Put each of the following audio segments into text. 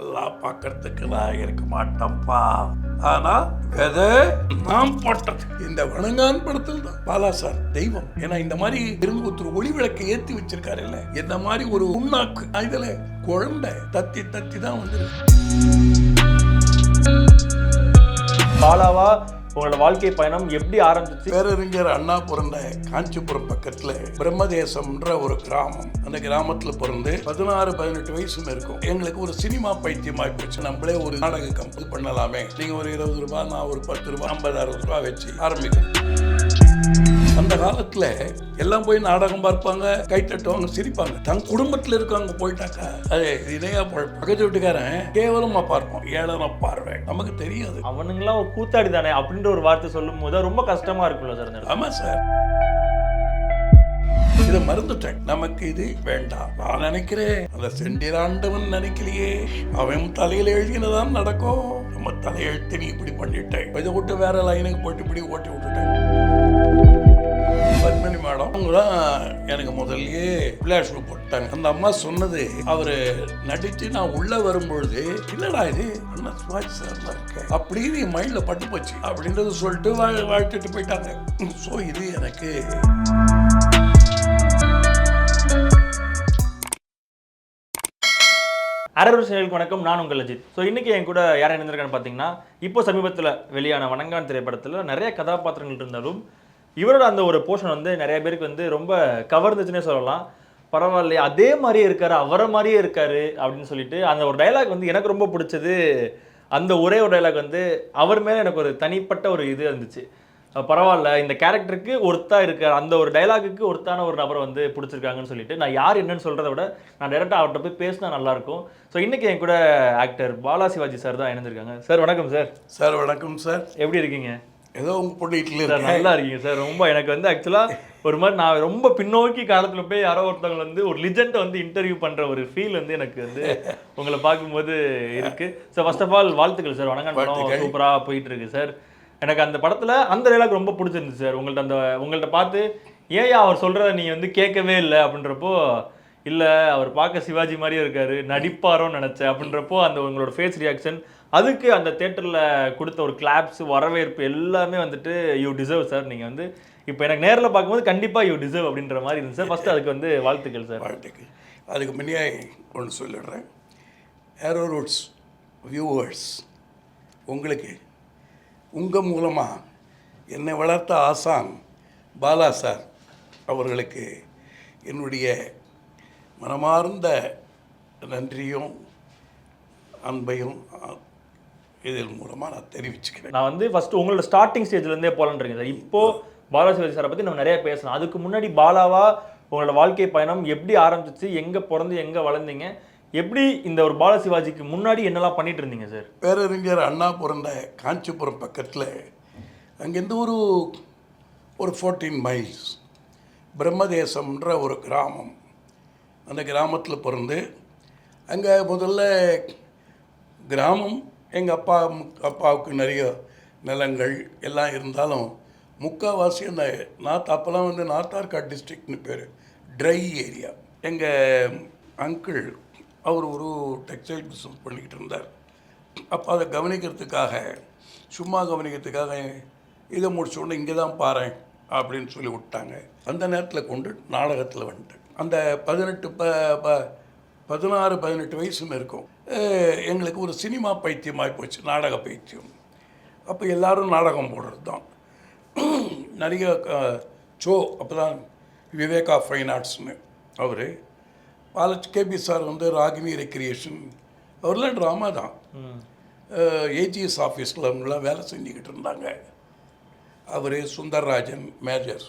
எல்லாம் பார்க்கறதுக்கு நான் இருக்க மாட்டேன்ப்பா. ஆனா விதை நாம் போட்டது. இந்த வணங்கான் படத்தில் தான். பாலா சார் தெய்வம். ஏன்னா இந்த மாதிரி இருந்து ஒருத்தர் ஒளி விளக்கை ஏத்தி வச்சிருக்காரு இல்ல இந்த மாதிரி ஒரு உண்ணாக்கு. இதுல குழந்தை தத்தி தத்தி தான் வந்து பாலாவா உங்களோட வாழ்க்கை பயணம் எப்படி ஆரம்பிச்சு? பேரறிஞர் அண்ணா பிறந்த காஞ்சிபுரம் பக்கத்துல பிரம்மதேசம்ன்ற ஒரு கிராமம். அந்த கிராமத்துல பிறந்து பதினாறு பதினெட்டு வயசும் இருக்கும். எங்களுக்கு ஒரு சினிமா பைத்தியம் ஆகிப்போச்சு நம்மளே ஒரு நாடக கம்பெனி பண்ணலாமே. நீங்க ஒரு இருபது ரூபாய் நான் ஒரு பத்து ரூபாய் ஐம்பது அறுபது ரூபாய் வச்சு ஆரம்பிக்கணும். அந்த காலத்துல எல்லாம் போய் நாடகம் பார்ப்பாங்க கை தட்டுவாங்க சிரிப்பாங்க. தன் குடும்பத்துல இருக்கவங்க போயிட்டாக்கா அது இணையா. பக்கத்து வீட்டுக்காரன் கேவலமா பார்ப்போம் ஏழன பார்வை. நமக்கு தெரியாது. அவனுங்களாம் ஒரு கூத்தாடி தானே அப்படின்ற ஒரு வார்த்தை சொல்லும் போது ரொம்ப கஷ்டமா இருக்கும்ல சார். ஆமா சார். இதை மறந்துட்டேன். நமக்கு இது வேண்டாம். நான் நினைக்கிறேன் அந்த செண்டிராண்டவன் நினைக்கலையே. அவன் தலையில எழுதினதான் நடக்கும். நம்ம தலையெழுத்து நீ இப்படி பண்ணிட்டேன். இதை விட்டு வேற லைனுக்கு போட்டு இப்படி ஓட்டி விட்டுட்டேன். பத்மினி மேடம். அவங்க தான் எனக்கு முதல்லயே பிளாஷ் போட்டாங்க. அந்த அம்மா சொன்னது அவரு நடிச்சு நான் உள்ள வரும்பொழுது என்னடா இது அண்ணா சிவாஜி சார் இருக்க. அப்படின்னு என் மைண்ட்ல பட்டு போச்சு. அப்படின்றது சொல்லிட்டு வாழ் வாழ்த்துட்டு போயிட்டாங்க. ஸோ இது எனக்கு அரவர் செயலுக்கு வணக்கம். நான் உங்கள் அஜித். ஸோ இன்னைக்கு என் கூட யார் இணைந்திருக்கான்னு பார்த்தீங்கன்னா இப்போ சமீபத்தில் வெளியான வணங்கான் திரைப்படத்தில் நிறைய கதாபாத்திரங்கள் இருந்தாலும் இவரோட அந்த ஒரு போர்ஷன் வந்து நிறைய பேருக்கு வந்து ரொம்ப கவர்ந்துச்சுன்னே சொல்லலாம். பரவாயில்லையே அதே மாதிரியே இருக்காரு அவரை மாதிரியே இருக்காரு அப்படின்னு சொல்லிட்டு அந்த ஒரு டயலாக் வந்து எனக்கு ரொம்ப பிடிச்சது. அந்த ஒரே ஒரு டயலாக் வந்து அவர் மேலே எனக்கு ஒரு தனிப்பட்ட ஒரு இது இருந்துச்சு. பரவாயில்ல இந்த கேரக்டருக்கு ஒருத்தா இருக்க அந்த ஒரு டைலாக்குக்கு ஒருத்தான ஒரு நபரை வந்து பிடிச்சிருக்காங்கன்னு சொல்லிட்டு நான் யார் என்னன்னு சொல்றதை விட நான் டேரெக்டாக அவர்கிட்ட போய் பேசினா நல்லா இருக்கும் ஸோ இன்னைக்கு என் கூட ஆக்டர் பாலா சிவாஜி சார் தான் இணைந்திருக்காங்க. சார் வணக்கம் சார் சார் வணக்கம் சார் எப்படி இருக்கீங்க? ஏதோ உங்க பொண்ணு வீட்டில் சார் நல்லா இருக்கீங்க சார். ரொம்ப எனக்கு வந்து ஆக்சுவலாக ஒரு மாதிரி நான் ரொம்ப பின்னோக்கி காலத்தில் போய் யாரோ ஒருத்தவங்க வந்து ஒரு லிஜெண்டை வந்து இன்டர்வியூ பண்ணுற ஒரு ஃபீல் வந்து எனக்கு வந்து உங்களை பார்க்கும்போது இருக்கு. ஸோ ஃபர்ஸ்ட் ஆஃப் ஆல் வாழ்த்துக்கள் சார். வணக்கம் படம். சூப்பராக போயிட்டு இருக்கு சார். எனக்கு அந்த படத்தில் அந்த டைலாக் ரொம்ப பிடிச்சிருந்துச்சு சார். உங்கள்ட்ட அந்த உங்கள்ட்ட பார்த்து ஏன் அவர் சொல்கிறத நீங்கள் வந்து கேட்கவே இல்லை? அப்படின்றப்போ இல்லை அவர் பார்க்க சிவாஜி மாதிரியே இருக்காரு. நடிப்பாரோன்னு நினச்சேன். அப்படின்றப்போ அந்த உங்களோட ஃபேஸ் ரியாக்ஷன் அதுக்கு அந்த தேட்டரில் கொடுத்த ஒரு கிளாப்ஸ் வரவேற்பு எல்லாமே வந்துட்டு யூ டிசர்வ் சார் நீங்கள் வந்து இப்போ எனக்கு நேரில் பார்க்கும்போது கண்டிப்பாக யூ டிசர்வ் அப்படின்ற மாதிரி இருந்துச்சு சார் ஃபஸ்ட்டு அதுக்கு வந்து வாழ்த்துக்கள் சார் வாழ்த்துக்கள். அதுக்கு முன்னே ஒன்று சொல்லிடுறேன். ஏரோ ரூட்ஸ் வியூவர்ஸ் உங்களுக்கு உங்கள் மூலமாக என்னை வளர்த்த ஆசான் பாலா சார் அவர்களுக்கு என்னுடைய மனமார்ந்த நன்றியும் அன்பையும் இதன் மூலமாக நான் தெரிவிச்சுக்கிறேன். நான் வந்து ஃபர்ஸ்ட் உங்களோட ஸ்டார்டிங் ஸ்டேஜ்லேருந்தே போலன்றீங்க சார். இப்போ பாலா சிவாஜி சாரை பற்றி நம்ம நிறைய பேசலாம். அதுக்கு முன்னாடி பாலாவா உங்களோட வாழ்க்கை பயணம் எப்படி ஆரம்பிச்சிச்சு எங்கே பிறந்து எங்கே வளர்ந்தீங்க? எப்படி இந்த ஒரு பால சிவாஜிக்கு முன்னாடி என்னெல்லாம் பண்ணிட்டு இருந்தீங்க சார்? பேரறிஞர் அண்ணா பிறந்த காஞ்சிபுரம் பக்கத்தில் அங்கேருந்து ஒரு ஒரு ஃபோர்டீன் மைல்ஸ் பிரம்மதேசம்ன்ற ஒரு கிராமம். அந்த கிராமத்தில் பிறந்து அங்கே முதல்ல கிராமம் எங்கள் அப்பா அப்பாவுக்கு நிறைய நிலங்கள் எல்லாம் இருந்தாலும் முக்கால்வாசி அந்த நார்த் அப்போல்லாம் வந்து நார்த் ஆர்காட் டிஸ்ட்ரிக்ட்னு பேர். ட்ரை ஏரியா எங்கள் அங்கிள் அவர் ஒரு டெக்ஸ்டைல் பிஸ்னஸ் பண்ணிக்கிட்டு இருந்தார். அப்போ அதை கவனிக்கிறதுக்காக சும்மா கவனிக்கிறதுக்காக இதை முடிச்சோடனே இங்கே தான் பாரேன் அப்படின்னு சொல்லி விட்டாங்க. அந்த நேரத்தில் கொண்டு நாடகத்தில் வந்துட்டேன். அந்த பதினெட்டு ப ப பதினாறு பதினெட்டு வயசுமே இருக்கும். எங்களுக்கு ஒரு சினிமா பைத்தியமாகி போச்சு நாடக பைத்தியம். அப்போ எல்லாரும் நாடகம் போடுறது தான் நிறைய ஷோ அப்போ தான் விவேகா ஃபைன் ஆர்ட்ஸ்னு அவர் பாலச் கேபி சார் வந்து ராகினி ரெக்ரியேஷன் அவர்லாம் ட்ராமா தான். ஏஜிஎஸ் ஆஃபீஸில் அவங்களாம் வேலை செஞ்சுக்கிட்டு இருந்தாங்க. அவர் சுந்தர்ராஜன் மேஜர்.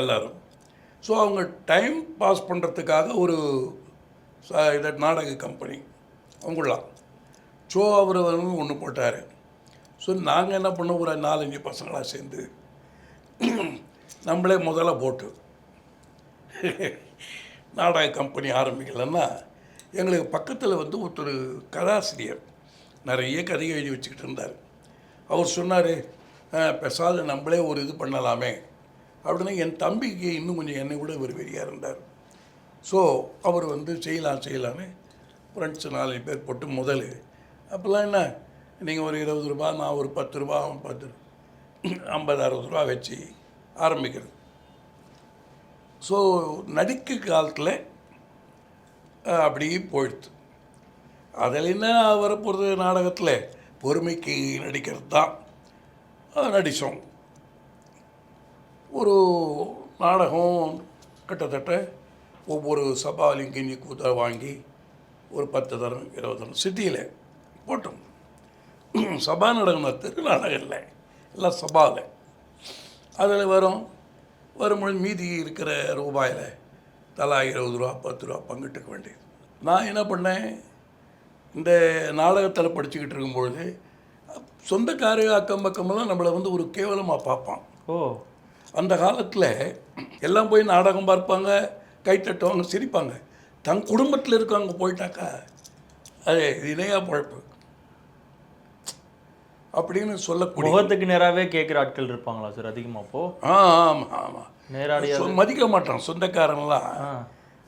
எல்லாரும். ஸோ அவங்க டைம் பாஸ் பண்ணுறதுக்காக ஒரு இதை நாடக கம்பெனி அவங்களாம் ஸோ அவர் ஒன்று போட்டார். ஸோ நாங்கள் என்ன பண்ணோம்? ஒரு நாலஞ்சு பசங்களாக சேர்ந்து நம்மளே முதல்ல போட்டு நாடக கம்பெனி ஆரம்பிக்கலன்னா எங்களுக்கு பக்கத்தில் வந்து ஒருத்தர் கதாசிரியர் நிறைய கதை எழுதி வச்சுக்கிட்டு இருந்தார். அவர் சொன்னார் பெசாத நம்மளே ஒரு இது பண்ணலாமே. அப்படின்னா என் தம்பிக்கு இன்னும் கொஞ்சம் என்னை விட இவர் வெறியாக இருந்தார். ஸோ அவர் வந்து செய்யலாம் செய்யலான்னு ஃப்ரெண்ட்ஸு நாலு பேர் போட்டு முதல். அப்போல்லாம் என்ன நீங்கள் ஒரு இருபது ரூபா நான் ஒரு பத்து ரூபா அவன் பத்து ஐம்பது அறுபது ரூபா வச்சு ஆரம்பிக்கிறது. ஸோ நடிக்க காலத்தில் அப்படியே போயிடுது. அதில் என்ன வரப்போகிறது நாடகத்தில்? பொறுமைக்கு நடிக்கிறது தான் நடித்தோம் ஒரு நாடகம் கிட்டத்தட்ட ஒவ்வொரு சபாலையும் கிஞ்சி கூத்த வாங்கி ஒரு பத்து தரம் இருபது தரம் சிட்டியில் போட்டோம். சபா நாடகம் தெரு நாடகம் இல்லை எல்லாம் சபாவில் அதில் வரும் வரும்பொழுது மீதி இருக்கிற ரூபாயில் தலா இருபது ரூபா பத்து ரூபா பங்கிட்டுக்க வேண்டியது. நான் என்ன பண்ணேன்? இந்த நாடகத்தில் படிச்சுக்கிட்டு இருக்கும்பொழுது சொந்தக்காரு அக்கம் பக்கமெல்லாம் நம்மளை வந்து ஒரு கேவலமாக பார்ப்பான். ஓ. அந்த காலத்தில் எல்லாம் போய் நாடகம் பார்ப்பாங்க கை தட்டுவாங்க சிரிப்பாங்க. தன் குடும்பத்தில் இருக்கவங்க போயிட்டாக்கா அது இணையா பொழப்பு. அப்படின்னு சொல்லக்கூடிய முகத்துக்கு நேராவே கேட்குற ஆட்கள் இருப்பாங்களா சார் அதிகமாக அப்போ? ஆ ஆமாம் ஆமாம் நேரடியா மதிக்க மாட்டான்.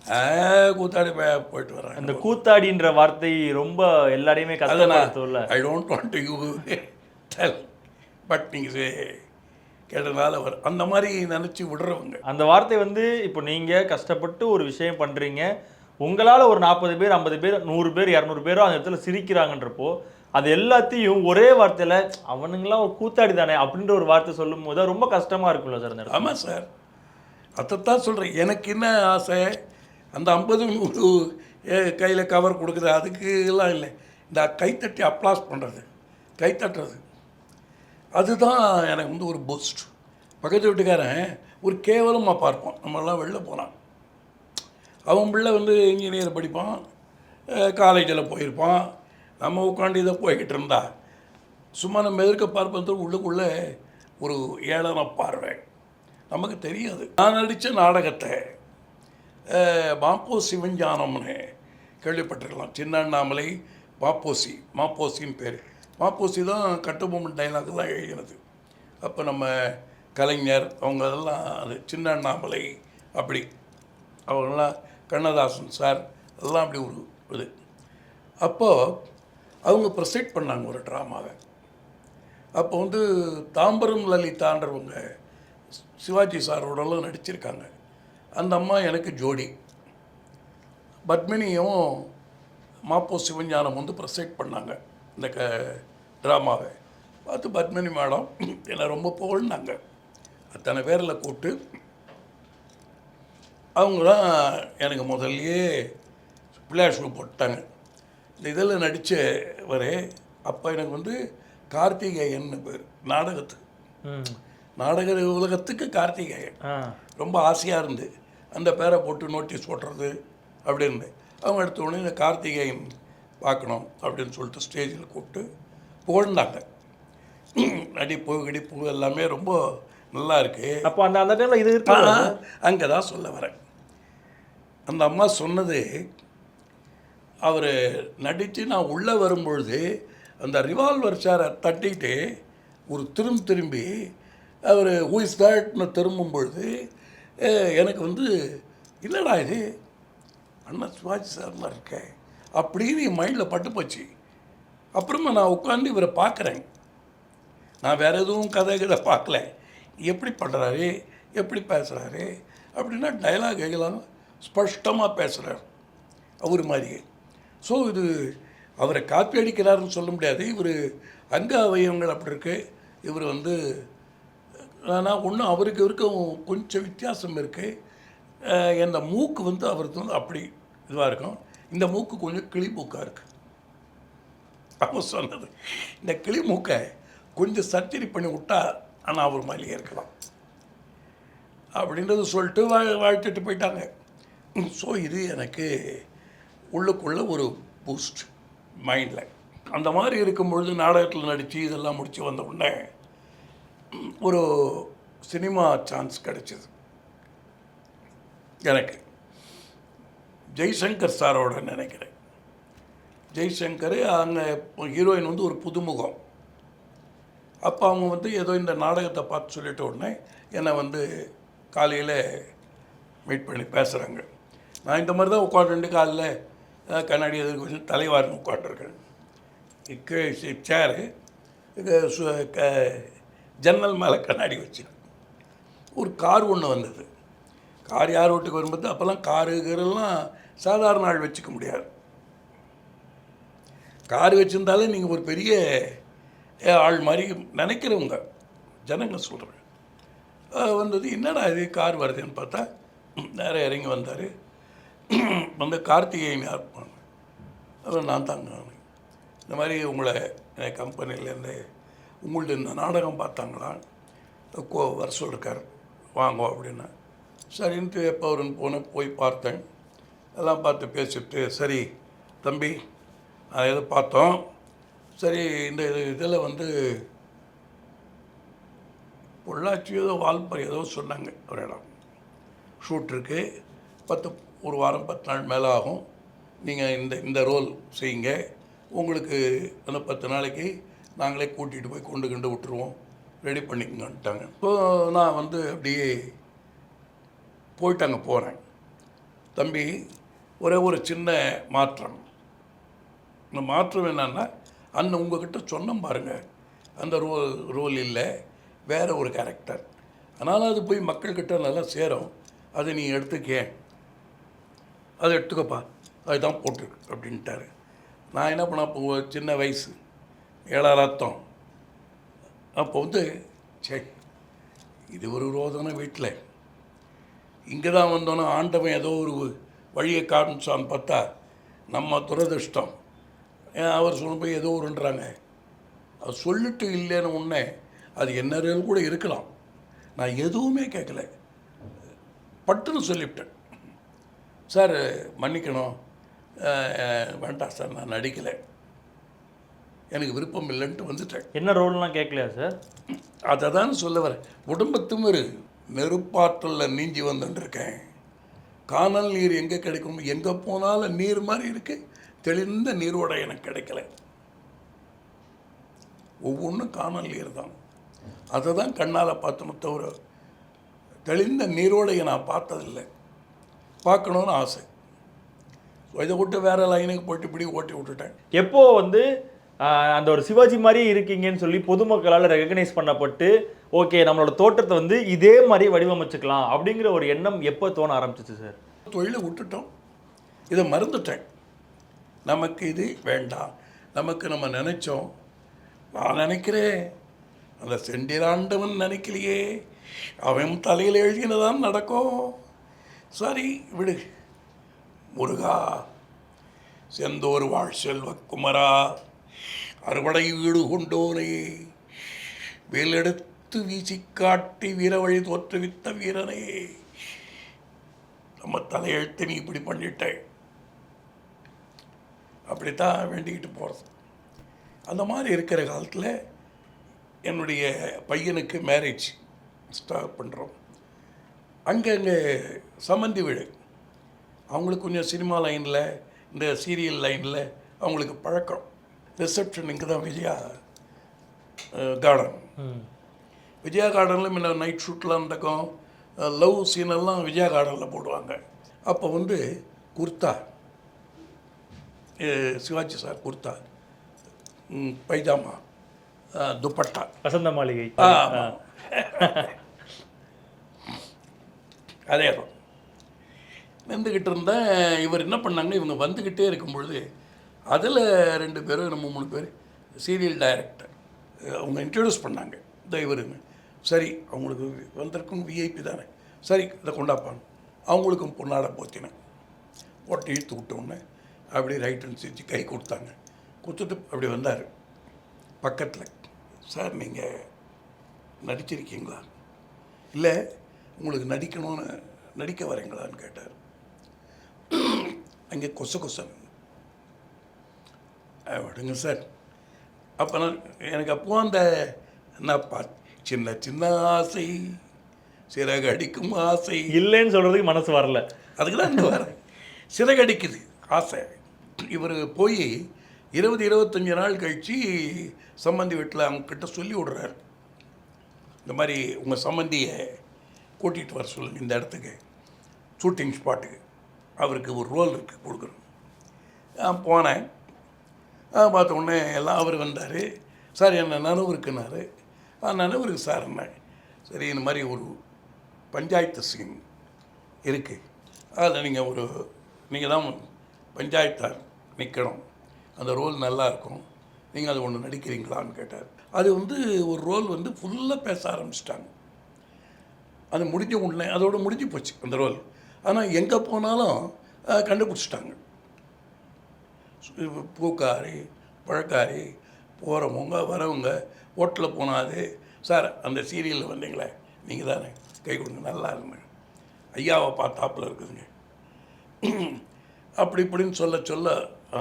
ஆ, கூத்தாடி போய் போயிட்டு வர்றாங்க அந்த கூத்தாடின்ற வார்த்தை ரொம்ப எல்லாரையுமே கஷ்டப்படுத்தும்ல I don't want you tell but நீங்கள் கேட்டனால வர அந்த மாதிரி நினச்சி விடுறவங்க. அந்த வார்த்தை வந்து இப்போ நீங்க கஷ்டப்பட்டு ஒரு விஷயம் பண்றீங்க. உங்களால ஒரு நாற்பது பேர் ஐம்பது பேர் நூறு பேர் இரநூறு பேரோ அந்த இடத்துல சிரிக்கிறாங்கன்றப்போ அது எல்லாத்தையும் ஒரே வார்த்தையில அவனுங்களாம் ஒரு கூத்தாடி தானே அப்படின்ற ஒரு வார்த்தை சொல்லும் போது ரொம்ப கஷ்டமா இருக்கும்ல சார் அந்த ஆமாம் சார். அதைத்தான் சொல்கிறேன் எனக்கு என்ன ஆசை? அந்த ஐம்பது நூறு கையில் கவர் கொடுக்குறது அதுக்கு எல்லாம் இல்லை. இந்த கைத்தட்டி அப்ளாஸ் பண்ணுறது கைத்தட்டுறது அதுதான் எனக்கு வந்து ஒரு பூஸ்ட் பக்கத்து வீட்டுக்காரன் ஒரு கேவலமாக பார்ப்பான். நம்மளாம் வெளில போனான். அவன் பிள்ளை வந்து இன்ஜினியர் படிப்பான். காலேஜில் போயிருப்பான். நம்ம உட்காந்து இதை போய்கிட்டு இருந்தா. சும்மா நம்ம எதிர்க்க பார்ப்பது உள்ளுக்குள்ளே ஒரு ஏளன பார்வை. நமக்கு தெரியாது. நான் நடித்த நாடகத்தை மாப்போ சிவஞானம்னு கேள்விப்பட்டிருக்கலாம். சின்ன அண்ணாமலை மாப்போசி மாப்போசின்னு பேர். மாப்போசி தான் கட்டுபொம்மன் டைலாக்லாம் எழுதினது அப்போ நம்ம கலைஞர் அவங்க அதெல்லாம் அது சின்ன அண்ணாமலை அப்படி அவங்கெல்லாம் கண்ணதாசன் சார் அதெல்லாம் அப்படி ஒரு இது. அப்போது அவங்க ப்ரெசென்ட் பண்ணாங்க ஒரு ட்ராமாவை அப்போ வந்து தாம்பரம் லலிதான்றவங்க சிவாஜி சாரோடலாம் நடிச்சிருக்காங்க. அந்த அம்மா எனக்கு ஜோடி. பத்மினியும் மாப்போ சிவஞானம் வந்து ப்ரெசென்ட் பண்ணாங்க. இந்த க ட்ராமாவை பார்த்து பத்மினி மேடம் என்னை ரொம்ப புகழ்ந்தாங்க. அத்தனை பேரில் கூப்பிட்டு அவங்க தான் எனக்கு முதல்லயே பிள்ளையார் ஷூ போட்டாங்க. இந்த இதில் நடித்தவரே அப்போ எனக்கு வந்து கார்த்திகேயன் பேர் நாடகத்துக்கு ம். நாடக உலகத்துக்கு கார்த்திகேயன். ரொம்ப ஆசையாக இருந்து அந்த பேரை போட்டு நோட்டீஸ் போட்டுறது அப்படின்னு அவங்க எடுத்த உடனே இந்த கார்த்திகேயன் பார்க்கணும் அப்படின்னு சொல்லிட்டு ஸ்டேஜில் கூப்பிட்டு புகழ்ந்தாங்க. நடிப்பு கிடிப்பு எல்லாமே ரொம்ப நல்லா இருக்கு. அப்போ அந்த அந்த டைம்ல இது இருக்கு? அங்கே தான் சொல்ல வரேன். அந்த அம்மா சொன்னது அவர் நடித்து நான் உள்ளே வரும்பொழுது அந்த ரிவால்வர் சேரை தட்டிட்டு ஒரு திரும்ப திரும்பி அவர் ஹூஇஸ் தட்னு திரும்பும் பொழுது எனக்கு வந்து இல்லைடா இது அண்ணா சிவாஜி சார் மாதிரி இருக்கேன் அப்படின்னு என் மைண்டில் பட்டு போச்சு. அப்புறமா நான் உட்காந்து இவரை பார்க்குறேன். நான் வேறு எதுவும் கதை கதை பார்க்கல. எப்படி பண்ணுறாரு எப்படி பேசுகிறாரு அப்படின்னா டைலாக் எல்லாம் ஸ்பஷ்டமாக பேசுகிறார் அவர் மாதிரியே. ஸோ இது அவரை காப்பி அடிக்கிறாருன்னு சொல்ல முடியாது. இவர் அங்க அவயவங்கள் அப்படி இருக்கு. இவர் வந்து ஆனால் ஒன்றும் அவருக்கு இருக்கும் கொஞ்சம் வித்தியாசம் இருக்குது இந்த மூக்கு வந்து அவருக்கு வந்து அப்படி இதுவாக இருக்கும். இந்த மூக்கு கொஞ்சம் கிளி மூக்காக இருக்குது அவன் சொன்னது இந்த கிளி மூக்கை கொஞ்சம் சர்ஜரி பண்ணி விட்டா ஆனால் அவர் மாதிரியே இருக்கலாம். அப்படின்றது சொல்லிட்டு வா வாழ்த்துட்டு போயிட்டாங்க. ஸோ இது எனக்கு உள்ளுக்குள்ள ஒரு பூஸ்ட் மைண்டில் அந்த மாதிரி இருக்கும் பொழுது நாடகத்தில் நடித்து இதெல்லாம் முடித்து வந்த உடனே ஒரு சினிமா சான்ஸ் கிடைச்சிது. எனக்கு. ஜெய்சங்கர் சாரோட நினைக்கிறேன். ஜெய்சங்கர் அங்கே ஹீரோயின் வந்து ஒரு புதுமுகம். அப்போ அவங்க வந்து ஏதோ இந்த நாடகத்தை பார்த்து சொல்லிட்ட உடனே என்னை வந்து காலையில் மீட் பண்ணி பேசுகிறாங்க நான் இந்த மாதிரி தான் உட்காந்துட்டு காலையில் கண்ணாடி எதிர்க்க வச்சு தலைவாரின்னு உட்காந்துருக்கேன் கீழே சேரு சு- க ஜன்னல் மேலே கண்ணாடி வச்சு ஒரு கார் ஒன்று வந்தது. கார் யார் வீட்டுக்கு வரும்போது அப்போல்லாம் காரு கீரெல்லாம் சாதாரண ஆள் வச்சுக்க முடியாது. கார் வச்சுருந்தாலே நீங்கள் ஒரு பெரிய ஆள் மாதிரி நினைக்கிறவங்க ஜனங்க சொல்கிறேன் வந்தது என்னடா இது கார் வருதுன்னு பார்த்தா நேராக இறங்கி வந்தார். வந்து கார்த்திகேயன் யார் அவர் நான் தாங்க இந்த மாதிரி உங்களை என் கம்பெனிலேருந்து உங்கள்ட்ட இந்த நாடகம் பார்த்தாங்களா? கோ வர சொல்லிருக்கார். வாங்கோ அப்படின்னா. சரின்ட்டு எப்போ அவருன்னு போனேன் போய் பார்த்தேன். எல்லாம் பார்த்து பேசிட்டு சரி தம்பி அதை எதை பார்த்தோம்? சரி இந்த இதில் வந்து பொள்ளாச்சி ஏதோ வால்பறை ஏதோ சொன்னாங்க ஒரு இடம். ஷூட் இருக்குது பத்து ஒரு வாரம் பத்து நாள் மேலே ஆகும். நீங்கள் இந்த இந்த ரோல் செய்யுங்க. உங்களுக்கு அந்த பத்து நாளைக்கு நாங்களே கூட்டிகிட்டு போய் கொண்டு கொண்டு விட்டுருவோம். ரெடி பண்ணிக்கங்கன்ட்டாங்க. ஸோ நான் வந்து அப்படியே போயிட்டு அங்கே போகிறேன். தம்பி ஒரே ஒரு சின்ன மாற்றம். இந்த மாற்றம் என்னன்னா அண்ணன் உங்ககிட்ட சொன்னோம் பாருங்கள் அந்த ரோல் ரோல் இல்லை. வேற ஒரு கேரக்டர் அதனால் அது போய் மக்கள்கிட்ட நல்லா சேரும். அதை நீ எடுத்துக்க. அதை எடுத்துக்கப்பா. அதுதான் போட்டிருக்கு அப்படின்ட்டாரு. நான் என்ன பண்ண அப்போ சின்ன வயசு. ஏழாம் அர்த்தம் அப்போ வந்து சே இது ஒரு ரோதனை வீட்டில் இங்கே தான் வந்தோன்னா ஆண்டவன் ஏதோ ஒரு வழியை காமிச்சான்னு பார்த்தா நம்ம துரதிர்ஷ்டம். அவர் சொல்லும்போது ஏதோ ஒருன்றாங்க. அது சொல்லிட்டு இல்லைன்னு உடனே அது என்ன கூட இருக்கலாம். நான் எதுவுமே கேட்கல. பட்டுன்னு சொல்லிவிட்டேன். சார் மன்னிக்கணும். வேண்டாம் சார் நான் நடிக்கலை. எனக்கு விருப்பம் இல்லைன்ட்டு வந்துட்டேன். என்ன ரோல்லாம் கேட்கலையா சார்? அதை தான் சொல்ல வரேன். உடம்பத்துமிரு நெருப்பாற்றலில் நீஞ்சி வந்துட்டுருக்கேன் காணல் நீர் எங்கே கிடைக்கும்? எங்கே போனாலும் நீர் மாதிரி இருக்கு. தெளிந்த நீரோட எனக்கு கிடைக்கல. ஒவ்வொன்றும் காணல் நீர் தான். அதை தான் கண்ணால் பார்த்தணும் தவிர தெளிந்த நீரோடையை நான் பார்த்ததில்லை. பார்க்கணுன்னு ஆசை. இதை விட்டு வேறு லைனுக்கு போட்டு இப்படி ஓட்டி விட்டுட்டேன். எப்போ வந்து அந்த ஒரு சிவாஜி மாதிரி இருக்கீங்கன்னு சொல்லி பொதுமக்களால் ரெகக்னைஸ் பண்ணப்பட்டு ஓகே நம்மளோட தோற்றத்தை வந்து இதே மாதிரி வடிவமைச்சுக்கலாம் அப்படிங்கிற ஒரு எண்ணம் எப்போ தோண ஆரம்பிச்சிச்சு சார் தொழிலை விட்டுட்டோம். இதை மறந்துட்டேன். நமக்கு இது வேண்டாம். நமக்கு நம்ம நினைச்சோம். நான் நினைக்கிறேன். அந்த செண்டிராண்டவன் நினைக்கலையே. அவன் தலையில் எழுதினதான் நடக்கும். சரி விடு. முருகா செந்தோர் வாழ் செல்வ குமரா. அறுவடை வீடு கொண்டோனே வேலெடுத்து வீசி காட்டி வீரவழி தோற்றுவித்த வீரனே. நம்ம தலையெழுத்து நீ இப்படி பண்ணிட்ட. அப்படித்தான் வேண்டிக்கிட்டு போகிறது அந்த மாதிரி இருக்கிற காலத்தில் என்னுடைய பையனுக்கு மேரேஜ் ஸ்டார்ட் பண்ணுறோம் அங்கங்கே சம்மந்தி வீடு. அவங்களுக்கு கொஞ்சம் சினிமா லைனில் இந்த சீரியல் லைனில் அவங்களுக்கு பழக்கம். ரிசப்ஷன் இங்கே தான் விஜயா கார்டன் விஜயா கார்டனில் முன்ன நைட் ஷூட்லாம் நடக்கும் லவ் சீனெல்லாம் விஜயா கார்டனில் போடுவாங்க. அப்போ வந்து குர்தா சிவாஜி சார் குர்தா பைஜாமா துப்பட்டா. வசந்த மாளிகை. அதே தான். நின்றுக்கிட்டு இருந்தேன் இவர் என்ன பண்ணாங்க இவங்க வந்துக்கிட்டே இருக்கும் பொழுது அதில் ரெண்டு பேரும் நம்ம மூணு பேர் சீரியல் டைரக்டர் அவங்க இன்ட்ரடியூஸ் பண்ணாங்க. இந்த சரி அவங்களுக்கு வந்திருக்கும் விஐபி தானே. சரி இதை கொண்டாப்பான் அவங்களுக்கும் பொண்ணாட போத்தினேன் போட்டு இழுத்து விட்டோன்னே அப்படி ரைட் அண்ட் செஞ்சு கை கொடுத்தாங்க. கொடுத்துட்டு அப்படி வந்தார். பக்கத்தில். சார் நீங்கள் நடிச்சிருக்கீங்களா? இல்லை உங்களுக்கு நடிக்கணும்னு நடிக்க வரீங்களான்னு கேட்டார். அங்கே கொச கொசன் விடுங்க சார். அப்போ நான் எனக்கு அப்போ அந்த நான் பா சின்ன சின்ன ஆசை சிறகு அடிக்கும் ஆசை. இல்லைன்னு சொல்றதுக்கு மனசு வரல. அதுக்கு தான் இங்கே வரேன். சிறகடிக்குது ஆசை. இவர் போய் இருபது இருபத்தஞ்சி நாள் கழித்து சம்மந்தி வீட்டில் அவங்கக்கிட்ட சொல்லி விடுறாரு. இந்த மாதிரி உங்கள் சம்மந்தியை கூட்டிகிட்டு வர சொல்லுங்கள் இந்த இடத்துக்கு. ஷூட்டிங் ஸ்பாட்டுக்கு. அவருக்கு ஒரு ரோல் இருக்குது கொடுக்குறோம் நான் போனேன். பார்த்த உடனே எல்லாம் அவர் வந்தார். சார் என்ன நனவு இருக்குனாரு ஆ நனவு இருக்கு சார் என்ன சரி இந்த மாதிரி ஒரு பஞ்சாயத்து சீன் இருக்குது அதில் நீங்கள் ஒரு நீங்கள் தான் பஞ்சாயத்தார் நிற்கணும் அந்த ரோல் நல்லா இருக்கும். நீங்கள் அது ஒன்று நடிக்கிறீங்களான்னு கேட்டார். அது வந்து ஒரு ரோல் வந்து ஃபுல்லாக பேச ஆரம்பிச்சிட்டாங்க. அது முடிஞ்ச உடனே அதோட முடிஞ்சு போச்சு அந்த ரோல். ஆனால் எங்கே போனாலும் கண்டுபிடிச்சிட்டாங்க. பூக்காரி பழக்காரி போகிறவங்க வரவங்க ஹோட்டலில் போனாது சார் அந்த சீரியலில் வந்தீங்களே நீங்கள் தானே கை கொடுங்க நல்லா இருந்தேன் ஐயாவை பார்த்தாப்புல இருக்குதுங்க. அப்படி இப்படின்னு சொல்ல சொல்ல ஆ,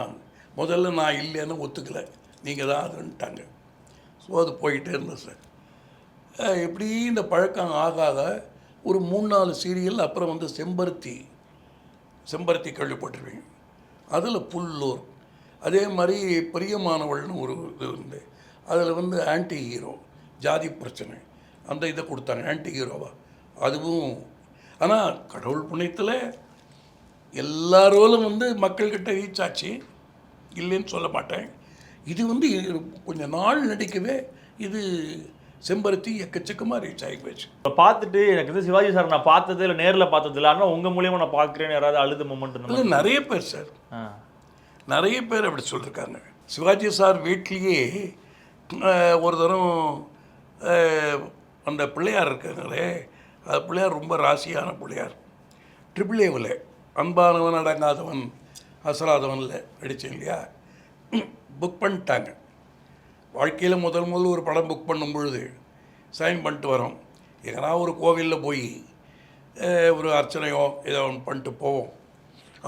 முதல்ல நான் இல்லைன்னு ஒத்துக்கலை நீங்கள் தான் அதுன்ட்டாங்க. ஸோ அது போயிட்டே இருந்தேன் சார். அஹ், இப்படி இந்த பழக்கம் ஆகாத ஒரு மூணு நாலு சீரியல் அப்புறம் வந்து செம்பருத்தி செம்பருத்தி கேள்விப்பட்டிருப்பீங்க அதில் புல்லூர் அதே மாதிரி பிரியமானவள்னு ஒரு இது உண்டு. அதில் வந்து ஆன்டி ஹீரோ ஜாதி பிரச்சனை. அந்த இதை கொடுத்தாங்க ஆன்டி ஹீரோவா அதுவும் ஆனால் கடவுள் புண்ணியத்தில் எல்லா ரோலும் வந்து மக்கள்கிட்ட ரீச் ஆச்சு. இல்லைன்னு சொல்ல மாட்டேன். இது வந்து கொஞ்சம் நாள் நடிக்கவே இது செம்பருத்தி எக்கச்சக்கமாக ரீச் ஆகி போச்சு. இப்போ பார்த்துட்டு எனக்கு வந்து சிவாஜி சார் நான் பார்த்தது இல்லை நேரில் பார்த்தது இல்லை ஆனால் உங்கள் மூலியமாக நான் பார்க்குறேன்னு யாராவது அழுது மூமெண்ட் நிறைய பேர் சார். நிறைய பேர் அப்படி சொல்லியிருக்காங்க சிவாஜி சார் வீட்லேயே ஒரு தரம் அந்த பிள்ளையார் இருக்காங்களே அது பிள்ளையார் ரொம்ப ராசியான பிள்ளையார். ட்ரிபிள் ஏவில் அன்பானவன் அடங்காதவன் அசராதவனில் நடித்தேன் இல்லையா? புக் பண்ணிட்டாங்க. வாழ்க்கையில் முதல் முதல் ஒரு படம் புக் பண்ணும் பொழுது சைன் பண்ணிட்டு வரோம். எங்கன்னா ஒரு கோவிலில் போய் ஒரு அர்ச்சனையோ ஏதோ ஒன்று பண்ணிட்டு போவோம்.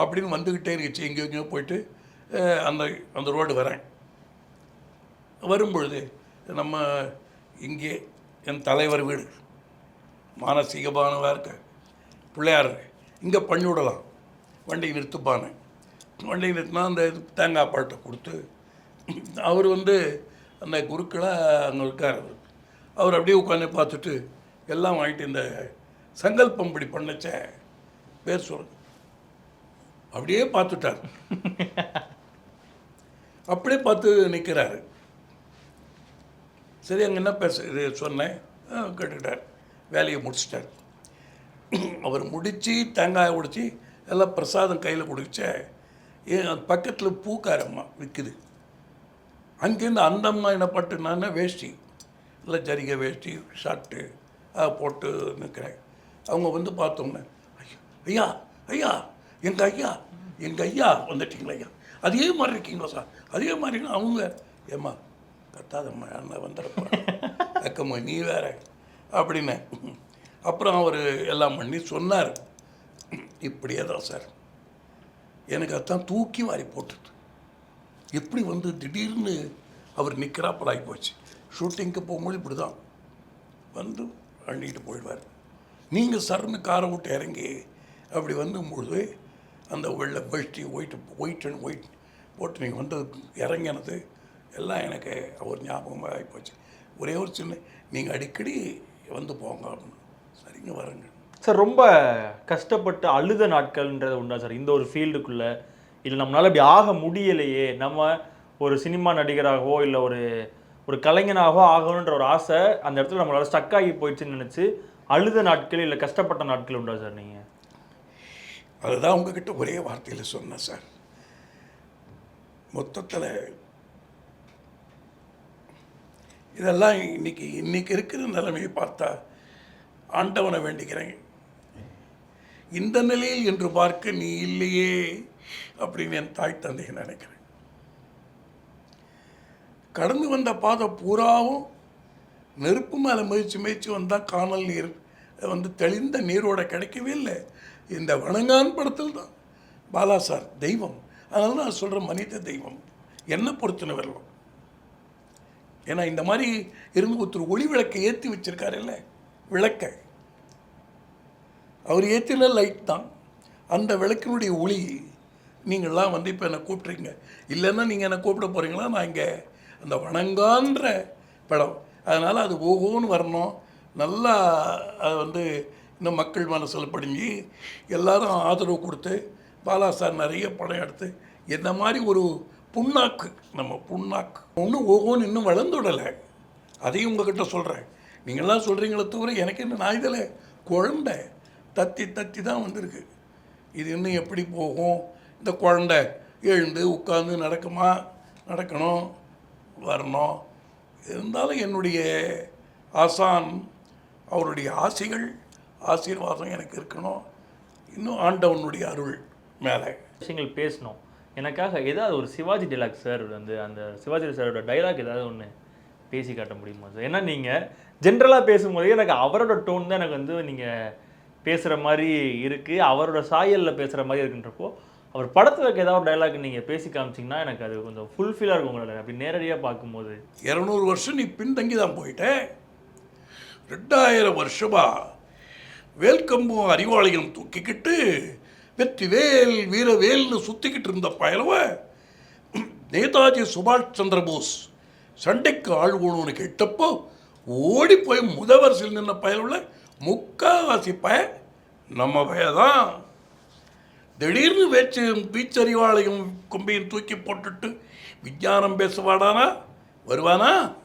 அப்படின்னு வந்துக்கிட்டே இருந்துச்சு. எங்கேயோ எங்கேயோ போயிட்டு அந்த அந்த ரோடு வரேன். வரும்பொழுது நம்ம இங்கே என் தலைவர் வீடு மானசீகபானவாக இருக்க பிள்ளையார் இங்கே பண்ணி விடலாம். வண்டி நிறுத்துப்பானே வண்டி நிறுத்தினா அந்த இது தேங்காய் பாட்டை கொடுத்து அவர் வந்து அந்த குருக்களை அங்கே இருக்கார் அவர். அவர் அப்படியே உட்காந்து பார்த்துட்டு எல்லாம் வாங்கிட்டு இந்த சங்கல்பம் இப்படி பண்ணச்ச பேர் சொல்லுங்க. அப்படியே பார்த்துட்டார். அப்படியே பார்த்து நிற்கிறாரு சரி அங்கே என்ன பேச இது சொன்னேன். ஆ, கேட்டுக்கிட்டார். வேலையை முடிச்சிட்டார். அவர் முடித்து தேங்காயை உடைச்சி எல்லாம் பிரசாதம் கையில் குடிச்ச ஏன் பக்கத்தில் பூக்காரம்மா விற்குது அங்கேருந்து அந்த அம்மா என்ன பட்டுனான்னா வேஷ்டி. இல்லை ஜரிகை வேஷ்டி ஷர்ட்டு போட்டு நிற்கிறேன் அவங்க வந்து பார்த்தோன்னே ஐயா ஐயா ஐயா எங்கள் ஐயா எங்கள் ஐயா வந்துட்டீங்களா ஐயா. அதே மாதிரி இருக்கீங்களா சார்? அதே மாதிரி? அவங்க ஏம்மா கத்தாதம்மா அண்ணன் வந்துடுப்பா அக்கம்மா நீ வேற. அப்படின்னு. அப்புறம் அவர் எல்லாம் பண்ணி சொன்னார். இப்படியே தான் சார். எனக்கு அதான் தூக்கி வாரி போட்டுது எப்படி வந்து திடீர்னு அவர் நிற்கிறாப்பல் ஆகி போச்சு. ஷூட்டிங்க்கு போகும்போது இப்படி தான் வந்து அள்ளிட்டு போயிடுவார். நீங்கள் சர்னு காரை விட்டு இறங்கி அப்படி வந்தும்பொழுது அந்த வெள்ளை veshti white white and white போட்டு நீங்கள் வந்து இறங்கினது எல்லாம் எனக்கு அவர் ஞாபகமாக ஆகிப்போச்சு ஒரே ஒரு சின்ன நீங்கள் அடிக்கடி வந்து போங்க அப்படின்னு. சரிங்க வரேங்க. சார் ரொம்ப கஷ்டப்பட்டு அழுத நாட்கள்ன்றது உண்டா சார்? இந்த ஒரு ஃபீல்டுக்குள்ள? இல்லை நம்மளால இப்படி ஆக முடியலையே. நம்ம ஒரு சினிமா நடிகராகவோ இல்லை ஒரு ஒரு கலைஞனாகவோ ஆகணுன்ற ஒரு ஆசை அந்த இடத்துல நம்மளால ஸ்டக் ஆகி போயிடுச்சுன்னு நினச்சி அழுத நாட்கள் இல்லை கஷ்டப்பட்ட நாட்கள் உண்டா சார் நீங்கள் அதுதான் உங்ககிட்ட ஒரே வார்த்தையில் சொன்னேன் சார். மொத்தத்தில் இதெல்லாம் இன்னைக்கு இன்னைக்கு இருக்கிற நிலைமையை பார்த்தா ஆண்டவனை வேண்டிக்கிறேன். இந்த நிலையில் என்று பார்க்க நீ இல்லையே அப்படின்னு என் தாய் தந்தையை நினைக்கிறேன். கடந்து வந்த பாதை பூராவும் நெருப்பு மேலே முயற்சி முயற்சி வந்தால் காணல் நீர் வந்து தெளிந்த நீரோட கிடைக்கவே இல்லை. இந்த வணங்கான் படத்தில் தான் பாலா சார் தெய்வம். அதனால நான் சொல்கிறேன் மனித தெய்வம். என்னை பொறுத்தின வரலாம் ஏன்னா இந்த மாதிரி இருந்து ஒருத்தர் ஒளி விளக்கை ஏற்றி வச்சிருக்காருல்ல விளக்கை. அவர் ஏற்றின லைட் தான். அந்த விளக்கினுடைய ஒளி. நீங்கள்லாம் வந்து இப்போ என்னை கூப்பிட்றீங்க இல்லைன்னா நீங்கள் என்னை கூப்பிட போகிறீங்களா நான் இங்கே அந்த வணங்கான்ற படம். அதனால் அது ஓகோன்னு வரணும். நல்லா அது வந்து இன்னும் மக்கள் மனசில் படிஞ்சு எல்லாரும் ஆதரவு கொடுத்து பாலா சார் நிறைய படம் எடுத்து இந்த மாதிரி ஒரு புண்ணாக்கு நம்ம புண்ணாக்கு. ஒன்றும் ஒவ்வொன்று இன்னும் வளர்ந்துடலை. அதையும் உங்ககிட்ட சொல்கிறேன் நீங்களாம் சொல்கிறீங்களே தவிர எனக்கு என்ன நான் இதில் குழந்தை. தத்தி தத்தி தான் வந்திருக்கு. இது இன்னும் எப்படி போகும்? இந்த குழந்தை எழுந்து உட்காந்து நடக்குமா? நடக்கணும். வரணும். இருந்தாலும் என்னுடைய ஆசான் அவருடைய ஆசைகள் ஆசீர்வாதம் எனக்கு இருக்கணும். இன்னும் ஆண்டவனுடைய அருள். மேலே. விஷயங்கள் பேசணும். எனக்காக ஏதாவது ஒரு சிவாஜி டைலாக் சார் வந்து அந்த சிவாஜி சாரோட டைலாக் ஏதாவது ஒன்று பேசி காட்ட முடியுமா சார் ஏன்னா நீங்கள் ஜென்ரலாக பேசும்போதே எனக்கு அவரோட டோன் தான் எனக்கு வந்து நீங்கள் பேசுகிற மாதிரி இருக்குது அவரோட சாயலில் பேசுகிற மாதிரி இருக்குன்றப்போ அவர் படத்தில் ஏதாவது டைலாக் நீங்கள் பேசி காமிச்சிங்கன்னா எனக்கு அது கொஞ்சம் ஃபுல்ஃபில்லாக இருக்கும் உங்களோட. அப்படி நேரடியாக பார்க்கும்போது. இரநூறு வருஷம் நீ பின்தங்கி தான் போயிட்ட. ரெண்டாயிரம் வருஷமா வேல்கம்பும் அறிவாளிகளும் தூக்கிக்கிட்டு வெற்றிவேல் வீரவேல்னு சுற்றிக்கிட்டு இருந்த பயலவ நேதாஜி சுபாஷ் சந்திர போஸ் சண்டைக்கு ஆழ்வோணுன்னு கேட்டப்போ ஓடி போய் முதவரிசையில் நின்ன பயலுள்ள முக்காவாசி பய நம்ம பயதான். திடீர்னு வேச்சு வீச்சறிவாளையும் கும்பையும் தூக்கி போட்டுட்டு விஞ்ஞானம் பேசுவாடானா வருவானா?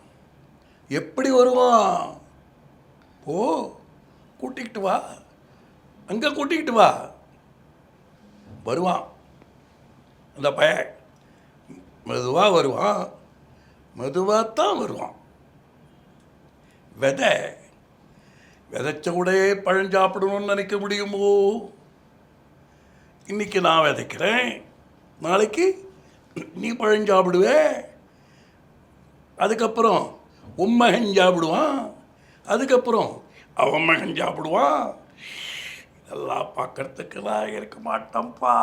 எப்படி வருவான்? போ கூட்டிக்கிட்டு வா. அங்கே கூட்டிக்கிட்டு வா. வருவான். அந்த பய மெதுவாக வருவான். மெதுவாக தான் வருவான். விதை விதைச்ச உடையே பழம் சாப்பிடணும்னு நினைக்க முடியுமோ? இன்னைக்கு நான் விதைக்கிறேன். நாளைக்கு நீ பழம் சாப்பிடுவே. அதுக்கப்புறம் உன் மகன் சாப்பிடுவான். அதுக்கப்புறம் அவன் மகன் சாப்பிடுவான். இதெல்லாம் பார்க்கறதுக்கு நான் இருக்க மாட்டேன்ப்பா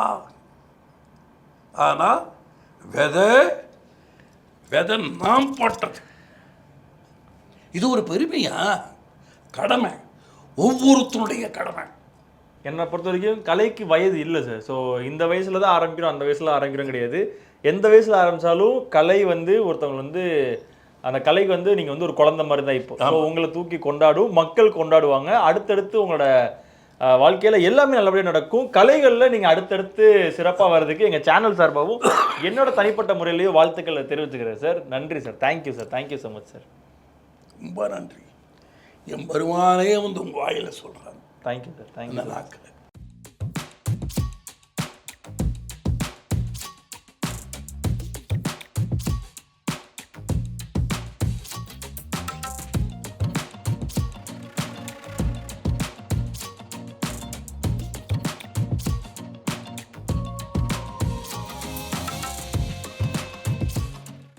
ஆனால் விதை விதை நாம் போட்டது. இது ஒரு பெருமையா? கடமை. ஒவ்வொருத்தருடைய கடமை. என்னை பொறுத்த வரைக்கும் கலைக்கு வயது இல்லை சார் ஸோ இந்த வயசுல தான் ஆரம்பிக்கிறோம் அந்த வயசுல ஆரம்பிக்கிறோம் கிடையாது. எந்த வயசுல ஆரம்பிச்சாலும் கலை வந்து ஒருத்தவங்க வந்து அந்த கலைக்கு வந்து நீங்க வந்து ஒரு குழந்தை மாதிரி தான் இப்போ. உங்களை தூக்கி கொண்டாடும் மக்கள் கொண்டாடுவாங்க. அடுத்தடுத்து உங்களோட வாழ்க்கையில எல்லாமே நல்லபடியாக நடக்கும். கலைகளில் நீங்க அடுத்தடுத்து சிறப்பா வர்றதுக்கு எங்க சேனல் சார்பாகவும் என்னோட தனிப்பட்ட முறையிலேயும் வாழ்த்துக்களை தெரிவிச்சுக்கிறேன் சார் நன்றி sir thank you sir thank you so much sir ரொம்ப நன்றி. என் பெருமானே வந்து உங்கள் வாயில் சொல்கிறான் தேங்க்யூ சார் தேங்க்யூ நாக்கில்